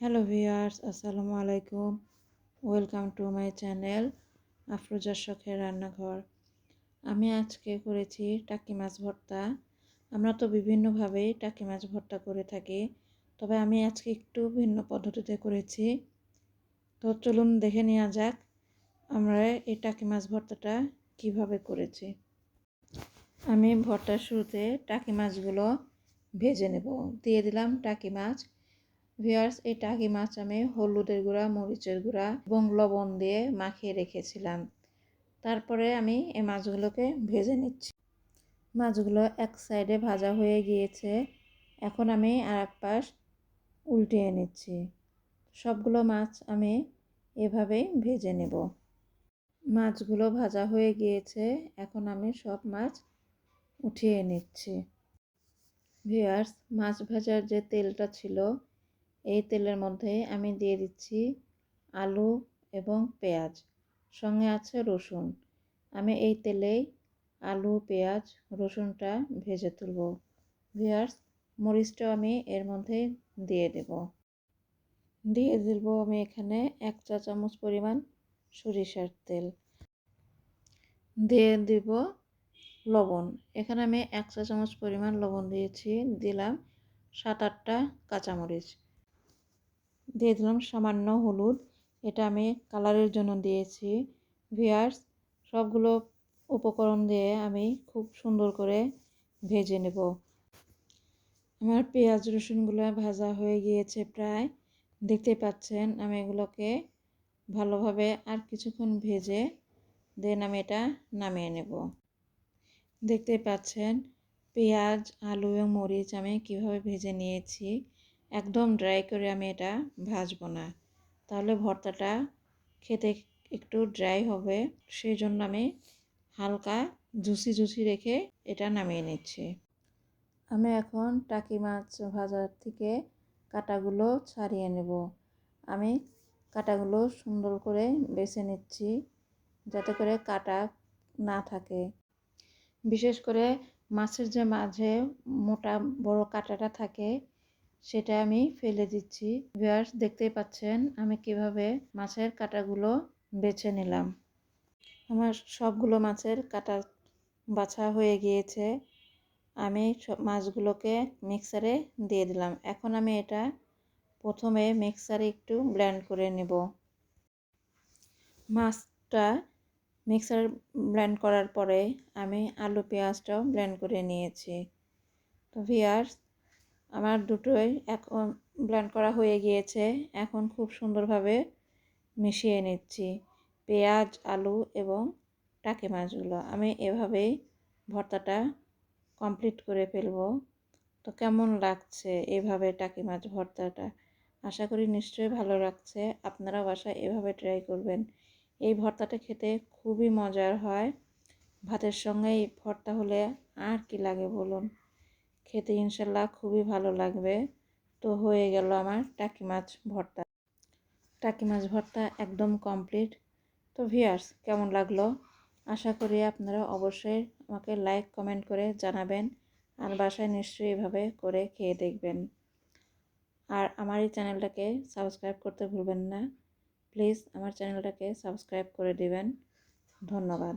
Hello viewers আসসালামু আলাইকুম welcome to my channel আফরোজার শখের রান্নাঘর আমি আজকে করেছি টাকি মাছ ভর্তা। আমরা তো বিভিন্নভাবেই টাকি মাছ ভর্তা করে থাকি, তবে আমি আজকে একটু ভিন্ন পদ্ধতিতে করেছি। তো চলুন দেখে নেওয়া যাক আমরা এই টাকি মাছ ভর্তাটা কীভাবে করেছি। আমি ভর্তার শুরুতে টাকি মাছগুলো ভেজে নেব। দিয়ে দিলাম টাকি মাছ। ভিয়ার্স এই টাকি মাছ আমি হলুদের গুঁড়া, মরিচের গুঁড়া এবং লবণ দিয়ে মাখিয়ে রেখেছিলাম। তারপরে আমি এই মাছগুলোকে ভেজে নিচ্ছি। মাছগুলো এক সাইডে ভাজা হয়ে গিয়েছে। এখন আমি আর এক পাশ উল্টিয়ে নিচ্ছি। সবগুলো মাছ আমি এভাবেই ভেজে নেব। মাছগুলো ভাজা হয়ে গিয়েছে। এখন আমি সব মাছ উঠিয়ে নিচ্ছি। ভিয়ার্স মাছ ভাজার যে তেলটা ছিল এই তেলের মধ্যে আমি দিয়ে দিচ্ছি আলু এবং পেঁয়াজ। সঙ্গে আছে রসুন। আমি এই তেলেই আলু, পেঁয়াজ, রসুনটা ভেজে তুলব। ভিয়ার্স মরিচটাও আমি এর মধ্যে দিয়ে দেব। দিয়ে দেব আমি এখানে এক চা চামচ পরিমাণ সরিষার তেল। দিয়ে দিব লবণ। এখানে আমি এক চা চামচ পরিমাণ লবণ দিয়েছি, দিলাম সাত আটটা কাঁচামরিচ। দিয়ে দিলাম সামান্য হলুদ। এটা আমি কালারের জন্য দিয়েছি। ভিয়ার্স সবগুলো উপকরণ দিয়ে আমি খুব সুন্দর করে ভেজে নেব। আমার পেঁয়াজ রসুনগুলো ভাজা হয়ে গিয়েছে প্রায়। দেখতে পাচ্ছেন, আমি এগুলোকে ভালোভাবে আর কিছুক্ষণ ভেজে দেন আমি এটা নামিয়ে নেব। দেখতে পাচ্ছেন, পেঁয়াজ, আলু এবং মরিচ আমি কীভাবে ভেজে নিয়েছি। একদম ড্রাই করে আমি এটা ভাজবো না। তাহলে ভর্তাটা খেতে একটু ড্রাই হবে। সেই জন্য আমি হালকা জুসি জুসি রেখে এটা নামিয়ে নিচ্ছি। আমি এখন টাকি মাছ ভাজার থেকে কাটাগুলো ছাড়িয়ে নেব। আমি কাটাগুলো সুন্দর করে বেছে নিচ্ছি যাতে করে কাটা না থাকে। বিশেষ করে মাছের যে মাঝে মোটা বড় কাটাটা থাকে সেটা আমি ফেলে দিচ্ছি। ভিউয়ার্স দেখতেই পাচ্ছেন আমি কীভাবে মাছের কাটাগুলো বেছে নিলাম। আমার সবগুলো মাছের কাটা বাছা হয়ে গিয়েছে। আমি সব মাছগুলোকে মিক্সারে দিয়ে দিলাম। এখন আমি এটা প্রথমে মিক্সারে একটু ব্লেন্ড করে নেব। মাছটা মিক্সার ব্লেন্ড করার পরে আমি আলু পেঁয়াজটাও ব্লেন্ড করে নিয়েছি। তো ভিয়ার্স আমার দুটোই এখন ব্লেন্ড করা হয়ে গিয়েছে। এখন খুব সুন্দরভাবে মিশিয়ে নিচ্ছি। পেঁয়াজ, আলু এবং টাকি মাছগুলো। আমি এভাবেই ভর্তাটা কমপ্লিট করে ফেলব। তো কেমন লাগছে এভাবে টাকি মাছ ভর্তাটা? আশা করি নিশ্চয়ই ভালো লাগছে। আপনারা বাসায় এভাবে ট্রাই করবেন। এই ভর্তাটা খেতে খুবই মজার হয়। ভাতের সঙ্গে এই ভর্তা হলে আর কি লাগে বলুন? খেতে ইনশাল্লাহ খুবই ভালো লাগবে। তো হয়ে গেল আমার টাকি মাছ ভর্তা। টাকি মাছ ভর্তা একদম কমপ্লিট। তো ভিয়ার্স কেমন লাগল? আশা করি আপনারা অবশ্যই আমাকে লাইক, কমেন্ট করে জানাবেন। আর বাসায় নিশ্চয়ই এভাবে করে খেয়ে দেখবেন। আর আমার এই চ্যানেলটাকে সাবস্ক্রাইব করতে ভুলবেন না। প্লিজ আমার চ্যানেলটাকে সাবস্ক্রাইব করে দিবেন। ধন্যবাদ।